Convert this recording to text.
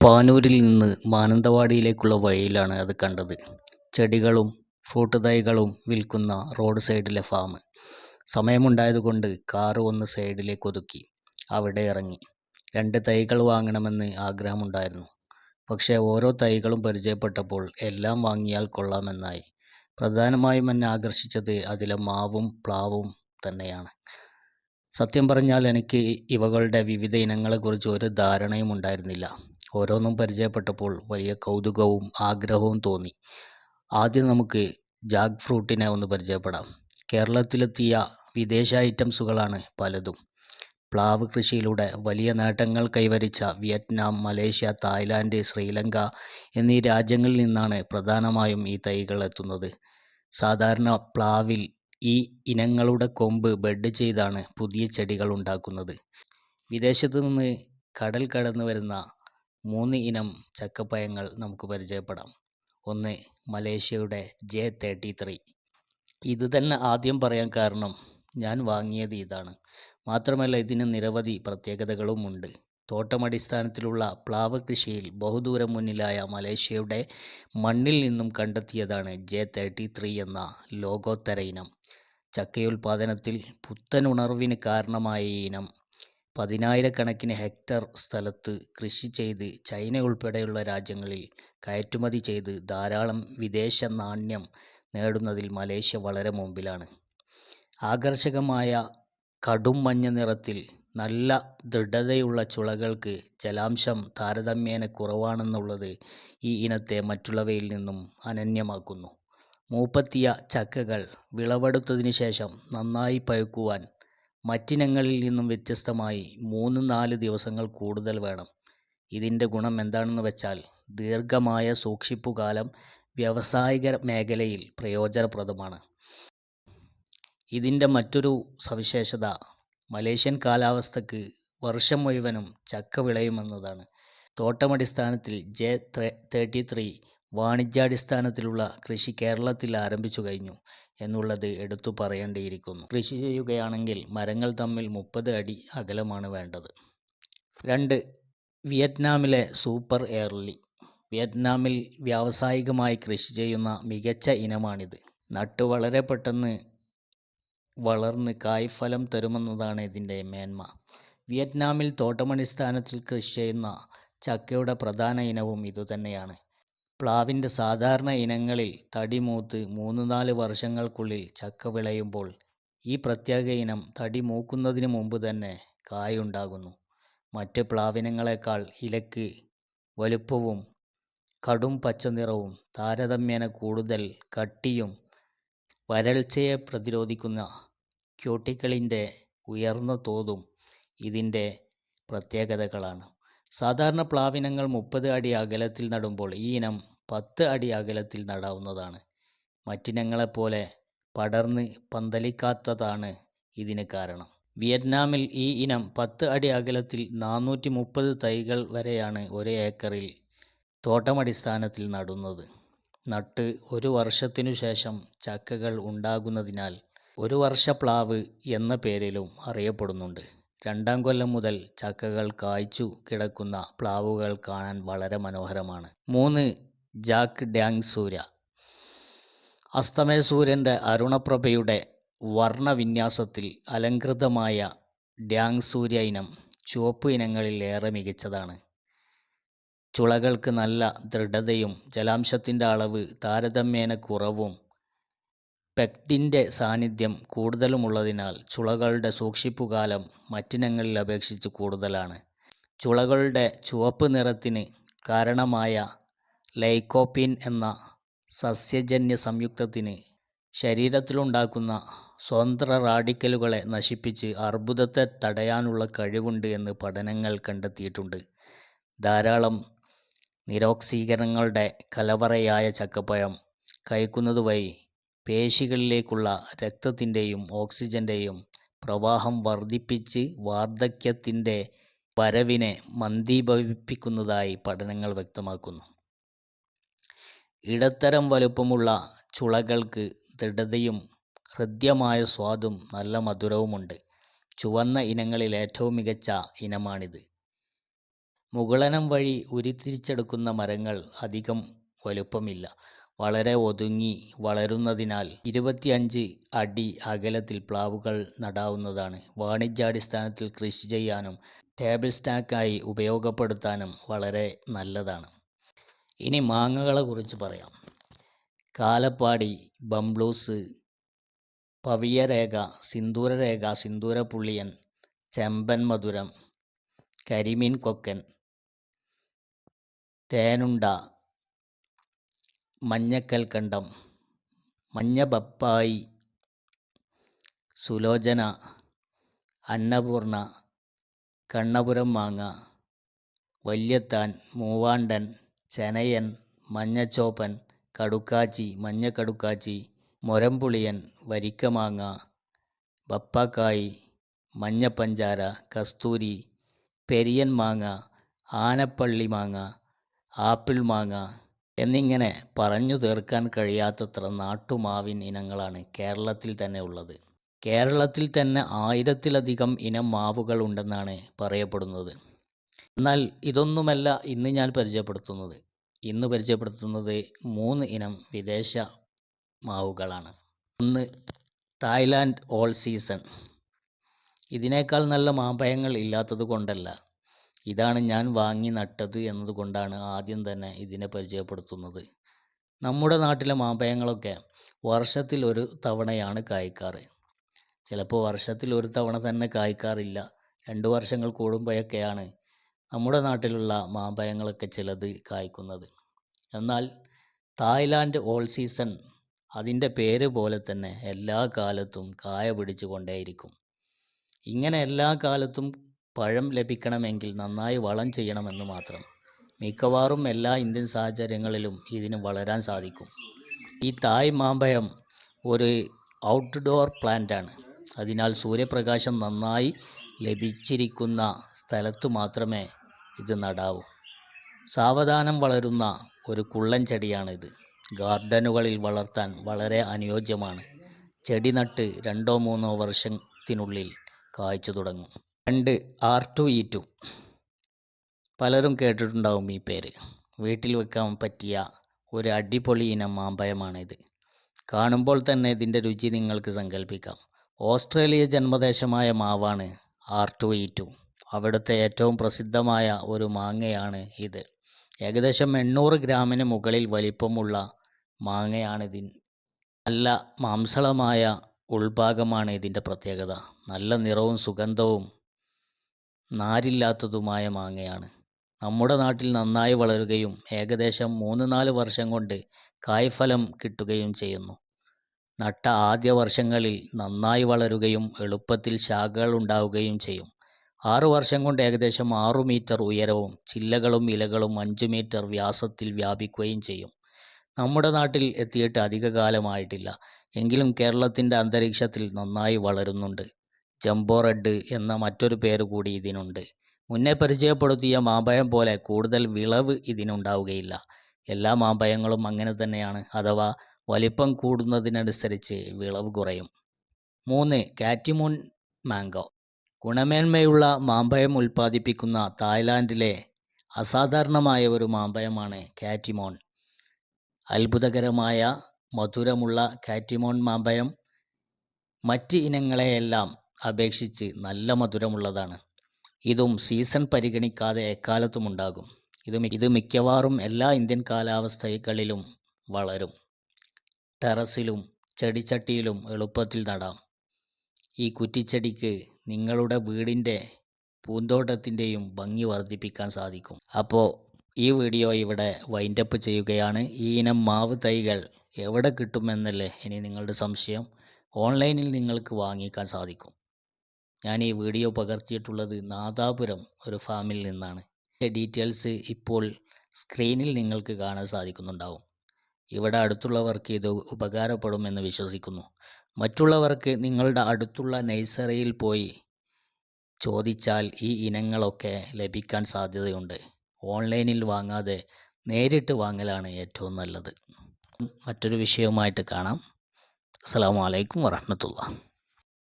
പാനൂരിൽ നിന്ന് മാനന്തവാടിയിലേക്കുള്ള വഴിയിലാണ് അത് കണ്ടത്. ചെടികളും ഫ്രൂട്ട് തൈകളും വിൽക്കുന്ന റോഡ് സൈഡിലെ ഫാം. സമയമുണ്ടായതുകൊണ്ട് കാറ് ഒന്ന് സൈഡിലേക്ക് ഒതുക്കി അവിടെ ഇറങ്ങി. രണ്ട് തൈകൾ വാങ്ങണമെന്ന് ആഗ്രഹമുണ്ടായിരുന്നു. പക്ഷേ ഓരോ തൈകളും പരിചയപ്പെട്ടപ്പോൾ എല്ലാം വാങ്ങിയാൽ കൊള്ളാമെന്നായി. പ്രധാനമായും എന്നെ ആകർഷിച്ചത് അതിലെ മാവും പ്ലാവും തന്നെയാണ്. സത്യം പറഞ്ഞാൽ എനിക്ക് ഇവകളുടെ വിവിധ ഇനങ്ങളെക്കുറിച്ച് ഒരു ധാരണയും ഉണ്ടായിരുന്നില്ല. ഓരോന്നും പരിചയപ്പെട്ടപ്പോൾ വലിയ കൗതുകവും ആഗ്രഹവും തോന്നി. ആദ്യം നമുക്ക് ജാഗ് ഫ്രൂട്ടിനെ ഒന്ന് പരിചയപ്പെടാം. കേരളത്തിലെത്തിയ വിദേശ ഐറ്റംസുകളാണ് പലതും. പ്ലാവ് കൃഷിയിലൂടെ വലിയ നേട്ടങ്ങൾ കൈവരിച്ച വിയറ്റ്നാം മലേഷ്യ തായ്ലാൻഡ് ശ്രീലങ്ക എന്നീ രാജ്യങ്ങളിൽ നിന്നാണ് പ്രധാനമായും ഈ തൈകൾ എത്തുന്നത്. സാധാരണ പ്ലാവിൽ ഈ ഇനങ്ങളുടെ കൊമ്പ് ബെഡ് ചെയ്താണ് പുതിയ ചെടികൾ ഉണ്ടാക്കുന്നത്. വിദേശത്തു നിന്ന് കടൽ കടന്നു വരുന്ന മൂന്ന് ഇനം ചക്കപ്പഴങ്ങൾ നമുക്ക് പരിചയപ്പെടാം. ഒന്ന് മലേഷ്യയുടെ ജെ തേർട്ടി ത്രീ. ഇത് തന്നെ ആദ്യം പറയാൻ കാരണം ഞാൻ വാങ്ങിയത് ഇതാണ്. മാത്രമല്ല ഇതിന് നിരവധി പ്രത്യേകതകളുമുണ്ട് തോട്ടമടിസ്ഥാനത്തിലുള്ള പ്ലാവ് കൃഷിയിൽ ബഹുദൂരം മുന്നിലായ മലേഷ്യയുടെ മണ്ണിൽ നിന്നും കണ്ടെത്തിയതാണ് ജെ തേർട്ടി ത്രീ എന്ന ലോകോത്തര ഇനം. ചക്കയുൽപാദനത്തിൽ പുത്തനുണർവിന് കാരണമായ ഈ ഇനം. പതിനായിരക്കണക്കിന് ഹെക്ടർ സ്ഥലത്ത് കൃഷി ചെയ്ത് ചൈന ഉൾപ്പെടെയുള്ള രാജ്യങ്ങളിൽ കയറ്റുമതി ചെയ്ത് ധാരാളം വിദേശ നാണ്യം നേടുന്നതിൽ മലേഷ്യ വളരെ മുമ്പിലാണ്. ആകർഷകമായ കടും മഞ്ഞ നിറത്തിൽ നല്ല ദൃഢതയുള്ള ചുളകൾക്ക് ജലാംശം താരതമ്യേന കുറവാണെന്നുള്ളത് ഈ ഇനത്തെ മറ്റുള്ളവയിൽ നിന്നും അനന്യമാക്കുന്നു. മൂപ്പത്തിയ ചക്കകൾ വിളവെടുത്തതിനു ശേഷം നന്നായി പഴുക്കുവാൻ മറ്റിനങ്ങളിൽ നിന്നും വ്യത്യസ്തമായി മൂന്ന് നാല് ദിവസങ്ങൾ കൂടുതൽ വേണം. ഇതിന്റെ ഗുണം എന്താണെന്ന് വെച്ചാൽ ദീർഘമായ സൂക്ഷിപ്പുകാലം വ്യാവസായിക മേഖലയിൽ പ്രയോജനപ്രദമാണ്. ഇതിന്റെ മറ്റൊരു സവിശേഷത മലേഷ്യൻ കാലാവസ്ഥയ്ക്ക് വർഷം മുഴുവനും ചക്ക വിളയുമെന്നതാണ് തോട്ടമടിസ്ഥാനത്തിൽ ജെ തേർട്ടി ത്രീ വാണിജ്യാടിസ്ഥാനത്തിലുള്ള കൃഷി കേരളത്തിൽ ആരംഭിച്ചു കഴിഞ്ഞു എന്നുള്ളത് എടുത്തു പറയേണ്ടിയിരിക്കുന്നു. കൃഷി ചെയ്യുകയാണെങ്കിൽ മരങ്ങൾ തമ്മിൽ മുപ്പത് അടി അകലമാണ് വേണ്ടത്. രണ്ട് വിയറ്റ്നാമിലെ സൂപ്പർ എയർലി. വിയറ്റ്നാമിൽ വ്യാവസായികമായി കൃഷി ചെയ്യുന്ന മികച്ച ഇനമാണിത്. നട്ട് വളരെ പെട്ടെന്ന് വളർന്ന് കായ്ഫലം തരുമെന്നതാണ് ഇതിന്റെ മേന്മ. വിയറ്റ്നാമിൽ തോട്ടമടിസ്ഥാനത്തിൽ കൃഷി ചെയ്യുന്ന ചക്കയുടെ പ്രധാന ഇനവും ഇതുതന്നെയാണ്. പ്ലാവിന്റെ സാധാരണ ഇനങ്ങളിൽ തടി മൂത്ത് മൂന്ന് നാല് വർഷങ്ങൾക്കുള്ളിൽ ചക്ക വിളയുമ്പോൾ ഈ പ്രത്യേക ഇനം തടി മൂക്കുന്നതിന് മുമ്പ് തന്നെ കായുണ്ടാകുന്നു. മറ്റ് പ്ലാവിനങ്ങളെക്കാൾ ഇലക്ക് വലുപ്പവും കടും പച്ചനിറവും താരതമ്യേന കൂടുതൽ കട്ടിയും വരൾച്ചയെ പ്രതിരോധിക്കുന്ന ക്യൂട്ടിക്കളിന്റെ ഉയർന്ന തോതും ഇതിന്റെ പ്രത്യേകതകളാണ്. സാധാരണ പ്ലാവിനങ്ങൾ മുപ്പത് അടി അകലത്തിൽ നടുമ്പോൾ ഈ ഇനം പത്ത് അടി അകലത്തിൽ നടാവുന്നതാണ്. മറ്റിനങ്ങളെപ്പോലെ പടർന്ന് പന്തലിക്കാത്തതാണ് ഇതിന് കാരണം. വിയറ്റ്നാമിൽ ഈ ഇനം പത്ത് അടി അകലത്തിൽ നാനൂറ്റി മുപ്പത് തൈകൾ വരെയാണ് ഒരു ഏക്കറിൽ തോട്ടമടിസ്ഥാനത്തിൽ നടുന്നത്. നട്ട് ഒരു വർഷത്തിനു ശേഷം ചക്കകൾ ഉണ്ടാകുന്നതിനാൽ ഒരു വർഷ പ്ലാവ് എന്ന പേരിലും അറിയപ്പെടുന്നുണ്ട്. രണ്ടാം കൊല്ലം മുതൽ ചക്കകൾ കായ്ച്ചു കിടക്കുന്ന പ്ലാവുകൾ കാണാൻ വളരെ മനോഹരമാണ്. മൂന്ന് ജാക്ക് ഡാങ് സൂര്യ. അസ്തമയ സൂര്യന്റെ അരുണപ്രഭയുടെ വർണവിന്യാസത്തിൽ അലങ്കൃതമായ ഡാങ് സൂര്യ ഇനം ചുവപ്പ് ഇനങ്ങളിൽ ഏറെ മികച്ചതാണ്. ചുളകൾക്ക് നല്ല ദൃഢതയും ജലാംശത്തിന്റെ അളവ് താരതമ്യേന കുറവും പെക്റ്റിന്റെ സാന്നിധ്യം കൂടുതലുമുള്ളതിനാൽ ചുളകളുടെ സൂക്ഷിപ്പുകാലം മറ്റിനങ്ങളിൽ അപേക്ഷിച്ച് കൂടുതലാണ്. ചുളകളുടെ ചുവപ്പ് നിറത്തിന് കാരണമായ ലൈക്കോപ്പിൻ എന്ന സസ്യജന്യ സംയുക്തത്തിന് ശരീരത്തിലുണ്ടാക്കുന്ന സ്വതന്ത്ര റാഡിക്കലുകളെ നശിപ്പിച്ച് അർബുദത്തെ തടയാനുള്ള കഴിവുണ്ട് എന്ന് പഠനങ്ങൾ കണ്ടെത്തിയിട്ടുണ്ട്. ധാരാളം നിരോക്സീകരണങ്ങളുടെ കലവറയായ ചക്കപ്പഴം കഴിക്കുന്നതുവഴി പേശികളിലേക്കുള്ള രക്തത്തിന്റെയും ഓക്സിജന്റെയും പ്രവാഹം വർദ്ധിപ്പിച്ച് വാർദ്ധക്യത്തിന്റെ വരവിനെ മന്ദീഭവിപ്പിക്കുന്നതായി പഠനങ്ങൾ വ്യക്തമാക്കുന്നു. ഇടത്തരം വലുപ്പമുള്ള ചുളകൾക്ക് ദൃഢതയും ഹൃദ്യമായ സ്വാദും നല്ല മധുരവുമുണ്ട്. ചുവന്ന ഇനങ്ങളിൽ ഏറ്റവും മികച്ച ഇനമാണിത്. മുകളനം വഴി ഉരുത്തിരിച്ചെടുക്കുന്ന മരങ്ങൾ അധികം വലുപ്പമില്ല. വളരെ ഒതുങ്ങി വളരുന്നതിനാൽ ഇരുപത്തിയഞ്ച് അടി അകലത്തിൽ പ്ലാവുകൾ നടാവുന്നതാണ്. വാണിജ്യാടിസ്ഥാനത്തിൽ കൃഷി ചെയ്യാനും ടേബിൾ സ്റ്റാക്കായി ഉപയോഗപ്പെടുത്താനും വളരെ നല്ലതാണ്. ഇനി മാങ്ങകളെ കുറിച്ച് പറയാം. കാലപ്പാടി ബംബ്ലൂസ് പവിയരേഖ സിന്ദൂരരേഖ സിന്ദൂരപ്പുള്ളിയൻ ചെമ്പൻ മധുരം കരിമീൻ കൊക്കൻ തേനുണ്ട മഞ്ഞക്കൽക്കണ്ടം മഞ്ഞബപ്പായി സുലോചന അന്നപൂർണ കണ്ണപുരം മാങ്ങ വല്യത്താൻ മൂവാണ്ടൻ ചെനയൻ മഞ്ഞച്ചോപ്പൻ കടുക്കാച്ചി മഞ്ഞക്കടുക്കാച്ചി മൊരമ്പുളിയൻ വരിക്കമാങ്ങ ബപ്പാക്കായി മഞ്ഞപ്പഞ്ചാര കസ്തൂരി പെരിയൻ മാങ്ങ ആനപ്പള്ളി മാങ്ങ ആപ്പിൾ മാങ്ങ എന്നിങ്ങനെ പറഞ്ഞു തീർക്കാൻ കഴിയാത്തത്ര നാട്ടുമാവിൻ ഇനങ്ങളാണ് കേരളത്തിൽ തന്നെ ഉള്ളത്. കേരളത്തിൽ തന്നെ ആയിരത്തിലധികം ഇനം മാവുകൾ ഉണ്ടെന്നാണ് പറയപ്പെടുന്നത്. എന്നാൽ ഇതൊന്നുമല്ല ഇന്ന് ഞാൻ പരിചയപ്പെടുത്തുന്നത്. ഇന്ന് പരിചയപ്പെടുത്തുന്നത് മൂന്ന് ഇനം വിദേശ മാവുകളാണ്. ഒന്ന് തായ്ലാൻഡ് ഓൾ സീസൺ. ഇതിനേക്കാൾ നല്ല മാമ്പഴങ്ങൾ ഇല്ലാത്തത് കൊണ്ടല്ല ഇതാണ് ഞാൻ വാങ്ങി നട്ടത് എന്നതുകൊണ്ടാണ് ആദ്യം തന്നെ ഇതിനെ പരിചയപ്പെടുത്തുന്നത്. നമ്മുടെ നാട്ടിലെ മാമ്പഴങ്ങളൊക്കെ വർഷത്തിൽ ഒരു തവണയാണ് കായ്ക്കാറ്. ചിലപ്പോൾ വർഷത്തിൽ ഒരു തവണ തന്നെ കായ്ക്കാറില്ല. രണ്ട് വർഷങ്ങൾ കൂടുമ്പോഴൊക്കെയാണ് നമ്മുടെ നാട്ടിലുള്ള മാമ്പഴങ്ങളൊക്കെ ചിലത് കായ്ക്കുന്നത്. എന്നാൽ തായ്ലാൻഡ് ഓൾ സീസൺ അതിന്റെ പേര് പോലെ തന്നെ എല്ലാ കാലത്തും കായ പിടിച്ചു കൊണ്ടേയിരിക്കും. ഇങ്ങനെ എല്ലാ കാലത്തും പഴം ലഭിക്കണമെങ്കിൽ നന്നായി വളം ചെയ്യണമെന്ന് മാത്രം. മിക്കവാറും എല്ലാ ഇന്ത്യൻ സാഹചര്യങ്ങളിലും ഇതിന് വളരാൻ സാധിക്കും. ഈ തായ് മാമ്പഴം ഒരു ഔട്ട്ഡോർ പ്ലാന്റാണ് അതിനാൽ സൂര്യപ്രകാശം നന്നായി ലഭിച്ചിരിക്കുന്ന സ്ഥലത്തു മാത്രമേ ഇത് നടാവൂ. സാവധാനം വളരുന്ന ഒരു കുള്ളൻ ചെടിയാണിത്. ഗാർഡനുകളിൽ വളർത്താൻ വളരെ അനുയോജ്യമാണ്. ചെടി നട്ട് രണ്ടോ മൂന്നോ വർഷത്തിനുള്ളിൽ കായ്ച്ചു തുടങ്ങും. രണ്ട് ആർ ടു ഇ ടു. പലരും കേട്ടിട്ടുണ്ടാവും ഈ പേര്. വീട്ടിൽ വെക്കാൻ പറ്റിയ ഒരു അടിപൊളി ഇനം മാമ്പഴമാണിത്. കാണുമ്പോൾ തന്നെ ഇതിന്റെ രുചി നിങ്ങൾക്ക് സങ്കല്പിക്കാം ഓസ്ട്രേലിയ ജന്മദേശമായ മാവാണ് ആർ ടു ഇ ടു. അവിടുത്തെ ഏറ്റവും പ്രസിദ്ധമായ ഒരു മാങ്ങയാണ് ഇത്. ഏകദേശം എണ്ണൂറ് ഗ്രാമിന് മുകളിൽ വലിപ്പമുള്ള മാങ്ങയാണിതിൻ നല്ല മാംസളമായ ഉൾഭാഗമാണ് ഇതിന്റെ പ്രത്യേകത. നല്ല നിറവും സുഗന്ധവും നാരില്ലാത്തതുമായ മാങ്ങയാണ്. നമ്മുടെ നാട്ടിൽ നന്നായി വളരുകയും ഏകദേശം മൂന്ന് നാല് വർഷം കൊണ്ട് കായ്ഫലം കിട്ടുകയും ചെയ്യുന്നു. നട്ട ആദ്യ വർഷങ്ങളിൽ നന്നായി വളരുകയും എളുപ്പത്തിൽ ശാഖകൾ ഉണ്ടാവുകയും ചെയ്യും. ആറു വർഷം കൊണ്ട് ഏകദേശം ആറു മീറ്റർ ഉയരവും ചില്ലകളും ഇലകളും അഞ്ച് മീറ്റർ വ്യാസത്തിൽ വ്യാപിക്കുകയും ചെയ്യും. നമ്മുടെ നാട്ടിൽ എത്തിയിട്ട് അധിക കാലമായിട്ടില്ല എങ്കിലും കേരളത്തിന്റെ അന്തരീക്ഷത്തിൽ നന്നായി വളരുന്നുണ്ട്. ജംബോ റെഡ് എന്ന മറ്റൊരു പേര് കൂടി ഇതിനുണ്ട്. മുന്നേ പരിചയപ്പെടുത്തിയ മാമ്പഴം പോലെ കൂടുതൽ വിളവ് ഇതിനുണ്ടാവുകയില്ല. എല്ലാ മാമ്പഴങ്ങളും അങ്ങനെ തന്നെയാണ് അഥവാ വലിപ്പം കൂടുന്നതിനനുസരിച്ച് വിളവ് കുറയും. മൂന്ന് കാറ്റിമൂൺ മാംഗോ. ഗുണമേന്മയുള്ള മാമ്പഴം ഉൽപ്പാദിപ്പിക്കുന്ന തായ്ലാൻഡിലെ അസാധാരണമായ ഒരു മാമ്പഴമാണ് കാറ്റിമോൺ. അത്ഭുതകരമായ മധുരമുള്ള കാറ്റിമോൺ മാമ്പഴം. മറ്റ് ഇനങ്ങളെയെല്ലാം അപേക്ഷിച്ച് നല്ല മധുരമുള്ളതാണ്. ഇതും സീസൺ പരിഗണിക്കാതെ എക്കാലത്തും ഉണ്ടാകും. ഇത് ഇത് മിക്കവാറും എല്ലാ ഇന്ത്യൻ കാലാവസ്ഥകളിലും വളരും. ടെറസിലും ചെടിച്ചട്ടിയിലും എളുപ്പത്തിൽ നടാം. ഈ കുറ്റിച്ചെടിക്ക് നിങ്ങളുടെ വീടിന്റെ പൂന്തോട്ടത്തിന്റെയും ഭംഗി വർദ്ധിപ്പിക്കാൻ സാധിക്കും. അപ്പോൾ ഈ വീഡിയോ ഇവിടെ വൈൻഡപ്പ് ചെയ്യുകയാണ്. ഈ ഇനം മാവ് തൈകൾ എവിടെ കിട്ടുമെന്നല്ലേ ഇനി നിങ്ങളുടെ സംശയം. ഓൺലൈനിൽ നിങ്ങൾക്ക് വാങ്ങിക്കാൻ സാധിക്കും. ഞാൻ ഈ വീഡിയോ പകർത്തിയിട്ടുള്ളത് നാദാപുരം ഒരു ഫാമിൽ നിന്നാണ്. ഡീറ്റെയിൽസ് ഇപ്പോൾ സ്ക്രീനിൽ നിങ്ങൾക്ക് കാണാൻ സാധിക്കുന്നുണ്ടാവും. ഇവിടെ അടുത്തുള്ളവർക്ക് ഇത് ഉപകാരപ്പെടുമെന്ന് വിശ്വസിക്കുന്നു. മറ്റുള്ളവർക്ക് നിങ്ങളുടെ അടുത്തുള്ള നഴ്സറിയിൽ പോയി ചോദിച്ചാൽ ഈ ഇനങ്ങളൊക്കെ ലഭിക്കാൻ സാധ്യതയുണ്ട്. ഓൺലൈനിൽ വാങ്ങാതെ നേരിട്ട് വാങ്ങലാണ് ഏറ്റവും നല്ലത്. മറ്റൊരു വിഷയവുമായിട്ട് കാണാം. അസ്സാം വലൈക്കും വറഹമത്തുള്ള